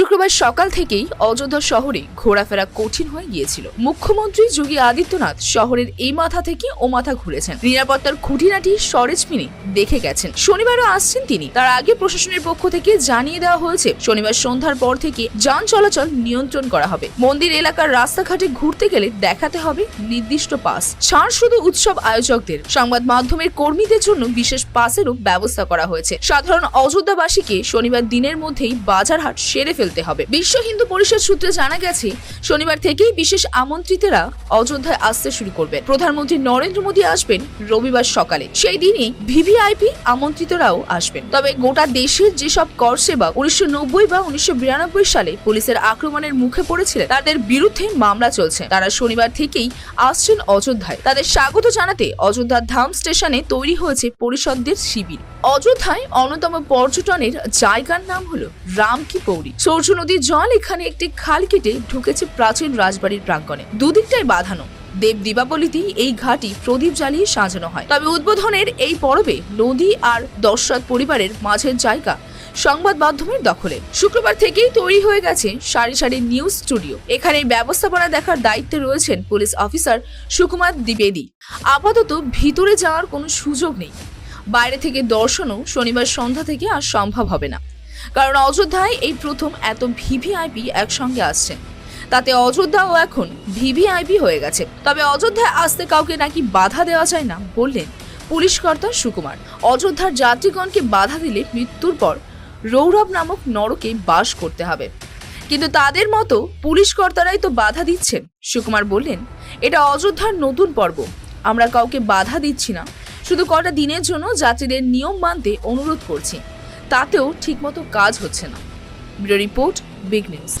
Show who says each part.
Speaker 1: শুক্রবার সকাল থেকেই অযোধ্যা শহরে ঘোরাফেরা কঠিন হয়ে গিয়েছিল। মুখ্যমন্ত্রী যোগী আদিত্যনাথ শহরের এই মাথা থেকে ও মাথা ঘুরেছেন। নিরাপত্তার খুঁটিনাটি সরেজ সরেজমিনে দেখে গেছেন। শনিবারও আসছেন তিনি। তার আগে প্রশাসনের পক্ষ থেকে জানিয়ে দেওয়া হয়েছে, শনিবার সন্ধ্যার পর থেকে যান চলাচল নিয়ন্ত্রণ করা হবে। মন্দির এলাকার রাস্তাঘাটে ঘুরতে গেলে দেখাতে হবে নির্দিষ্ট পাস। ছাড় শুধু উৎসব আয়োজকদের। সংবাদ মাধ্যমের কর্মীদের জন্য বিশেষ পাসেরও ব্যবস্থা করা হয়েছে। সাধারণ অযোধ্যাবাসীকে শনিবার দিনের মধ্যেই বাজারহাট সেরে ফেলতে হবে। বিশ্ব হিন্দু পরিষদ সূত্রে জানা গেছে, শনিবার থেকেই বিশেষ আমন্ত্রিতেরা অযোধ্যায় আসতে শুরু করবে। প্রধানমন্ত্রী নরেন্দ্র মোদী আসবেন রবিবার সকালে। সেই দিনই ভিভিআইপি আমন্ত্রিতরাও আসবেন। তবে গোটা দেশের যেসব কর সেবা উনিশশো নব্বই বা উনিশশো বিরানব্বই সালে পুলিশের আক্রমণের মুখে পড়েছিলেন, তাদের বিরুদ্ধে মামলা চলছে। তারা শনিবার থেকেই আসছেন অযোধ্যায়। তাদের স্বাগত জানাতে অযোধ্যার ধাম স্টেশনে তৈরি হয়েছে পরিষদদের শিবির। অযোধ্যায় অন্যতম পর্যটনের জায়গার নাম হলো রামকি পৌরি। সৌর্য নদীর জল এখানে একটি খাল কেটে ঢুকেছে প্রাচীন রাজবাড়ির প্রাঙ্গণে। দুদিকটাই বাঁধানো। দেব দীপাবলিতেই এই ঘাটি প্রদীপ জ্বালিয়ে সাজানো হয়। তবে উদ্বোধনের এই পর্বে নদী আর দশরথ পরিবারের মাঝের জায়গা সংবাদ মাধ্যমের দখলে। শুক্রবার থেকেই তৈরি হয়ে গেছে সারি সারি নিউজ স্টুডিও। এখানে ব্যবস্থাপনা দেখার দায়িত্বে রয়েছেন পুলিশ অফিসার সুকুমার দ্বিবেদী। আপাতত ভিতরে যাওয়ার কোনো সুযোগ নেই। বাইরে থেকে দর্শনও শনিবার সন্ধ্যা থেকে আর সম্ভব হবে না। কারণ অযোধ্যায় এই প্রথম এত ভিভিআইপি একসঙ্গে আসছেন তাতে অযোধ্যাও এখন ভিভিআইপি হয়ে গেছে। তবে অযোধ্যায় আসতে কাউকে নাকি বাধা দেওয়া যায় না বললেন পুলিশ কর্তা সুকুমার। অযোধ্যার যাত্রীগণকে বাধা দিলে মৃত্যুর পর রৌরব নামক নরকে বাস করতে হবে। কিন্তু তাদের মতো পুলিশ কর্তারাই তো বাধা দিচ্ছেন, সুকুমার বললেন। এটা অযোধ্যার নতুন পর্ব। আমরা কাউকে বাধা দিচ্ছি না। শুধু কটা দিনের জন্য যাত্রীদের নিয়ম মানতে অনুরোধ করছি। তাতেও ঠিকমতো কাজ হচ্ছে না। Report big news.